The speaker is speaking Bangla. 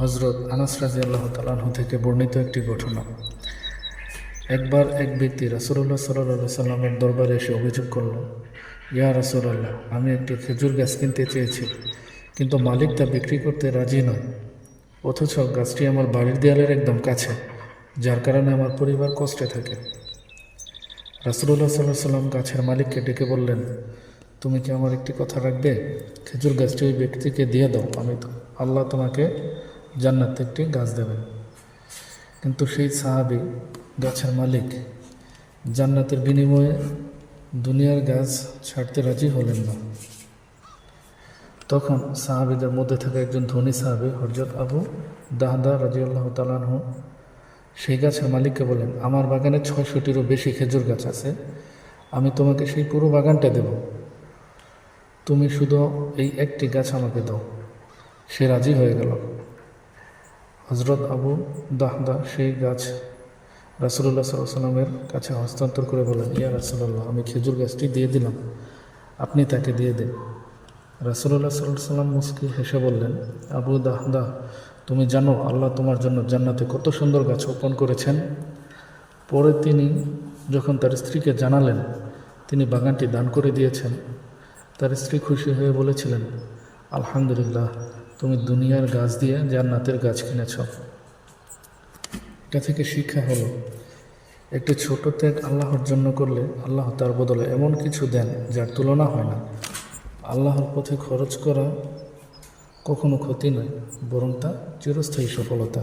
হজরত আনাস রাজি আল্লাহ তালাহ থেকে বর্ণিত একটি ঘটনা। একবার এক ব্যক্তি রাসুল্লাহ সাল্লাহ সাল্লামের দরবারে এসে অভিযোগ করল, ইয়া রাসুলাল্লাহ, আমি একটি খেজুর গাছ কিনতে চেয়েছি, কিন্তু মালিক তা বিক্রি করতে রাজি নয়। অথচ গাছটি আমার বাড়ির দেয়ালের একদম কাছে, যার কারণে আমার পরিবার কষ্টে থাকে। রাসুল্লাহ সাল্লাহ সাল্লাম গাছের মালিককে ডেকে বললেন, তুমি কি আমার একটি কথা রাখবে? খেজুর গাছটি ওই ব্যক্তিকে দিয়ে দাও, আমি তো, আল্লাহ তোমাকে জান্নাত একটি গাছ দেবেন কিন্তু সেই সাহাবি গাছের মালিক জান্নাতের বিনিময়ে দুনিয়ার গাছ ছাড়তে রাজি হলেন না। তখন সাহাবিদের মধ্যে থাকা একজন ধনী সাহাবি হরজত আবু দাহদা রাজিউল্লাহ তালানহ সেই গাছের মালিককে বলেন আমার বাগানে ছয়শটিরও বেশি খেজুর গাছ আছে। আমি তোমাকে সেই পুরো বাগানটা দেব। তুমি শুধু এই একটি গাছ আমাকে দাও। সে রাজি হয়ে গেল। হজরত আবু দাহদা সেই গাছ রাসুল্লাহ সাল্লামের কাছে হস্তান্তর করে বলেন ইয়া রাসুল্লাহ আমি খেজুর গাছটি দিয়ে দিলাম। আপনি তাকে দিয়ে দেন। রাসুল্লাহ সাল্লাহ সাল্লাম মুস্কি হেসে বললেন, আবু দাহদা, তুমি জানো আল্লাহ তোমার জন্য জান্নাতে কত সুন্দর গাছ রোপণ করেছেন? পরে তিনি যখন তার স্ত্রীকে জানালেন, তিনি বাগানটি দান করে দিয়েছেন। তার স্ত্রী খুশি হয়ে বলেছিলেন, আলহামদুলিল্লাহ তুমি দুনিয়ার গাছ দিয়ে জান্নাতের গাছ কিনেছ। এটা থেকে শিক্ষা হলো, একটি ছোট ত্যাগ আল্লাহর জন্য করলে আল্লাহ তার বদলে এমন কিছু দেন যার তুলনা হয় না। আল্লাহর পথে খরচ করা কখনো ক্ষতি নয়, বরং তা চিরস্থায়ী সফলতা।